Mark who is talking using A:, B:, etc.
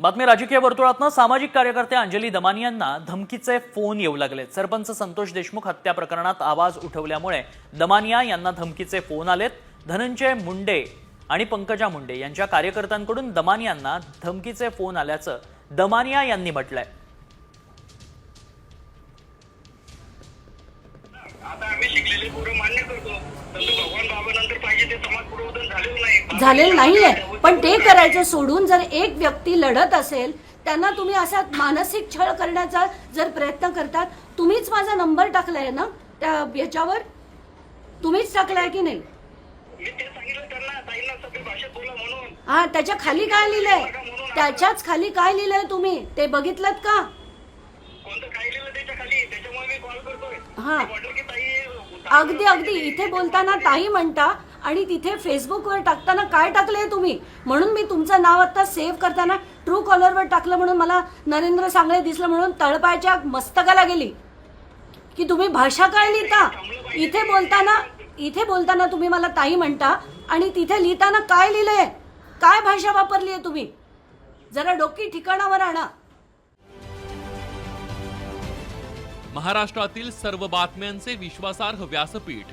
A: बातमी राजकीय वर्तुळातनं सामाजिक कार्यकर्ते अंजली दमानी यांना धमकीचे फोन येऊ लागलेत सरपंच संतोष देशमुख हत्या प्रकरणात आवाज उठवल्यामुळे दमानिया यांना धमकीचे फोन आलेत. धनंजय मुंडे आणि पंकजा मुंडे यांच्या कार्यकर्त्यांकडून दमानियांना धमकीचे फोन आल्याचं दमानिया यांनी म्हटलंय.
B: आता आम्ही शिकलेले पोरं मान्य करतो. परंतु भगवान बाबानंतर पाहिजे ते समाज पुढे झालेलं नाही.
C: झालेलं नाहीये. पण ते करायचं सोडून जर एक व्यक्ती लढत असेल त्यांना तुम्ही असा मानसिक छळ करण्याचा जर प्रयत्न करतात तुम्हीच माझा नंबर टाकलाय ना? त्या याच्यावर? तुम्हीच टाकलाय की नाही? हा त्याच्याखाली काय लिहिलंय? त्याच्याच खाली काय लिहिलंय तुम्ही? ते बघितलं का? हा. अगदी अगदी. इथे बोलताना ताई म्हणता आणि तिथे फेसबुकवर टाकताना काय टाकले तुम्ही? म्हणून मी तुमचं नाव आता सेव्ह करताना ट्रू कॉलरवर टाकलं म्हणून मला नरेंद्र सांगळे दिसलं म्हणून तळपायच्या मस्तकाला गेली. की तुम्ही भाषा काय लिहिता? इथे बोलताना इथे बोलताना तुम्ही मला ताई म्हणता आणि तिथे लिहिताना काय लिहिलंय? काय भाषा वापरली आहे तुम्ही? जरा डोकी ठिकाणावर आणा.
D: महाराष्ट्रातील सर्व बातम्यांचे विश्वासार्ह व्यासपीठ.